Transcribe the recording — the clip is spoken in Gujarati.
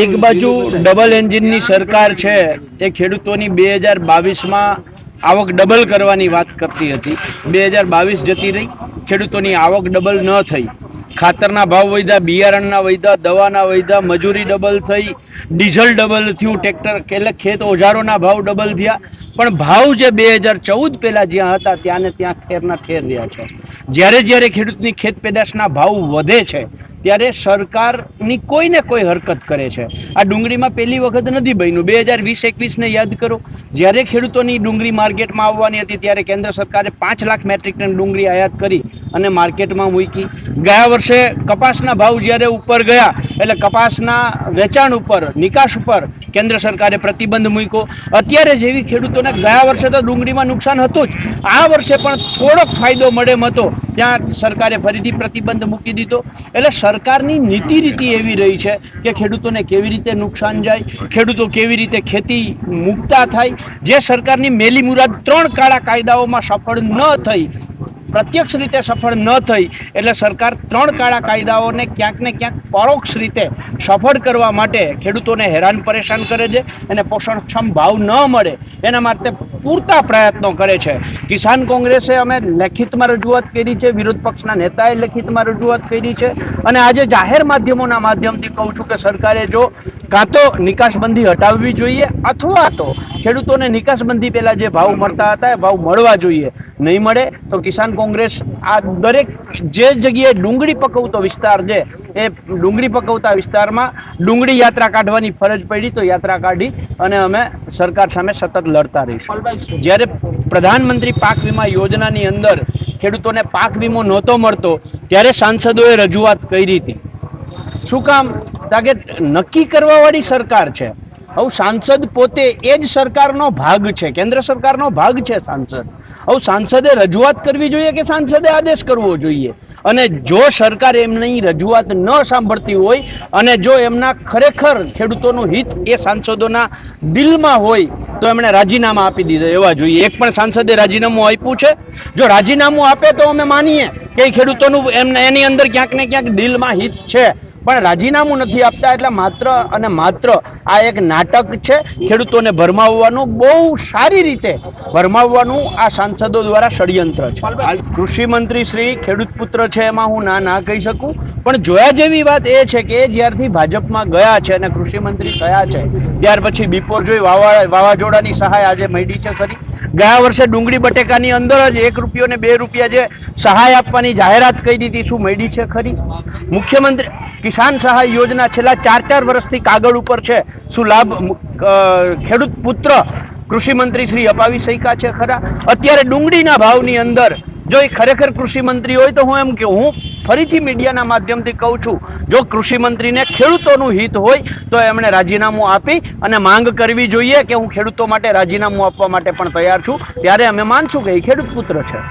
એક બાજુ ડબલ એન્જિનની સરકાર છે, એ ખેડૂતોની બે હજાર બાવીસમાં આવક ડબલ કરવાની વાત કરતી હતી. બે હજાર બાવીસ જતી રહી, ખેડૂતોની આવક ડબલ ન થઈ. ખાતરના ભાવ વધ્યા, બિયારણના વધ્યા, દવાના વધ્યા, મજૂરી ડબલ થઈ, ડીઝલ ડબલ થયું, ટ્રેક્ટર એટલે ખેત ઓજારોના ભાવ ડબલ થયા. પણ ભાવ જે બે હજાર ચૌદ પહેલાં જ્યાં હતા, ત્યાં ને ત્યાં ઠેરના ઠેર રહ્યા છે. જ્યારે જ્યારે ખેડૂતની ખેત પેદાશના ભાવ વધે છે ત્યારે સરકારની કોઈ ને કોઈ હરકત કરે છે. આ ડુંગળીમાં પહેલી વખત નથી બન્યું. બે હજાર વીસ, એકવીસને યાદ કરો. જ્યારે ખેડૂતોની ડુંગળી માર્કેટમાં આવવાની હતી, ત્યારે કેન્દ્ર સરકારે પાંચ લાખ મેટ્રિક ટન ડુંગળી આયાત કરી અને માર્કેટમાં મૂકી. ગયા વર્ષે કપાસના ભાવ જ્યારે ઉપર ગયા, એટલે કપાસના વેચાણ ઉપર, નિકાસ ઉપર કેન્દ્ર સરકારે પ્રતિબંધ મૂક્યો. અત્યારે જેવી ખેડૂતોને ગયા વર્ષે તો ડુંગળીમાં નુકસાન હતું જ. આ વર્ષે પણ થોડોક ફાયદો મળે મતો ત્યાં સરકારે ફરીથી પ્રતિબંધ મૂકી દીધો. એટલે સરકારની નીતિ રીતિ એવી રહી છે કે ખેડૂતોને કેવી રીતે નુકસાન જાય, ખેડૂતો કેવી રીતે ખેતી મુકતા થાય. જે સરકારની મેલી મુરાદ ત્રણ કાળા કાયદાઓમાં સફળ ન થઈ પ્રત્યક્ષ રીતે સફળ ન થઈ, એટલે સરકાર ત્રણ કાળા કાયદાઓને ક્યાંક ને ક્યાંક પરોક્ષ રીતે સફળ કરવા માટે ખેડૂતોને હેરાન પરેશાન કરે છે અને પોષણક્ષમ ભાવ ન મળે એના માટે પૂરતા પ્રયત્નો કરે છે. કિસાન કોંગ્રેસે અમે લેખિતમાં રજૂઆત કરી છે, વિરોધ પક્ષના નેતાએ લેખિતમાં રજૂઆત કરી છે અને આજે જાહેર માધ્યમોના માધ્યમથી કહું છું કે સરકારે જો કાં તો નિકાસબંધી હટાવવી જોઈએ અથવા તો ખેડૂતોને નિકાસબંધી પહેલાં જે ભાવ મળતા હતા એ ભાવ મળવા જોઈએ. નહીં મળે તો કિસાન કોંગ્રેસ આ દરેક જે જગ્યાએ ડુંગળી પકવતો વિસ્તાર છે એ ડુંગળી પકવતા વિસ્તારમાં ડુંગળી યાત્રા કાઢવાની ફરજ પડી તો યાત્રા કાઢી અને અમે સરકાર સામે સતત લડતા રહીશું. જ્યારે પ્રધાનમંત્રી પાક વીમા યોજનાની અંદર ખેડૂતોને પાક વીમો નહોતો મળતો, ત્યારે સાંસદોએ રજૂઆત કરી હતી. શું કામ? કારણ કે નક્કી કરવાવાળી સરકાર છે. હવે સાંસદ પોતે એ જ સરકારનો ભાગ છે. કેન્દ્ર સરકારનો ભાગ છે સાંસદ. હવે સાંસદે રજૂઆત કરવી જોઈએ કે સાંસદે આદેશ કરવો જોઈએ? અને જો સરકાર એમની રજૂઆત ન સાંભળતી હોય અને જો એમના ખરેખર ખેડૂતોનું હિત એ સાંસદોના દિલમાં હોય, તો એમણે રાજીનામા આપી દીધા એવા જોઈએ. એક પણ સાંસદે રાજીનામું આપ્યું છે. જો રાજીનામું આપે તો અમે માનીએ કે ખેડૂતોનું એમને એની અંદર ક્યાંક ને ક્યાંક દિલમાં હિત છે. પણ રાજીનામું નથી આપતા એટલે માત્ર અને માત્ર આ એક નાટક છે ખેડૂતોને ભરમાવવાનું બહુ સારી રીતે ભરમાવવાનું આ સાંસદો દ્વારા ષડયંત્ર છે. કૃષિ મંત્રી શ્રી ખેડૂત પુત્ર છે એમાં હું ના ના કહી શકું, પણ જોયા જેવી વાત એ છે કે જ્યારથી ભાજપમાં ગયા છે અને કૃષિ મંત્રી થયા છે, ત્યાર પછી બિપોરજોઈ વાવા વાવાઝોડાની સહાય આજે મળી છે ખરી ગયા વર્ષે ડુંગળી બટેકાની અંદર જ એક રૂપિયો ને બે રૂપિયા જે સહાય આપવાની જાહેરાત કરી દીધી, શું મળી છે ખરી? મુખ્યમંત્રી કિસાન સહાય યોજના છેલ્લા ચાર ચાર વર્ષથી કાગળ ઉપર છે. શું લાભ ખેડૂત પુત્ર કૃષિ મંત્રી શ્રી અપાવી શક્યા છે ખરા? અત્યારે ડુંગળીના ભાવની અંદર જો એ ખરેખર કૃષિ મંત્રી હોય તો હું એમ કે હું ફરીથી મીડિયાના માધ્યમથી કહું છું, જો કૃષિ મંત્રીને ખેડૂતોનું હિત હોય તો એમણે રાજીનામું આપી અને માંગ કરવી જોઈએ કે હું ખેડૂતો માટે રાજીનામું આપવા માટે પણ તૈયાર છું. ત્યારે અમે માનશું કે એ ખેડૂત પુત્ર છે.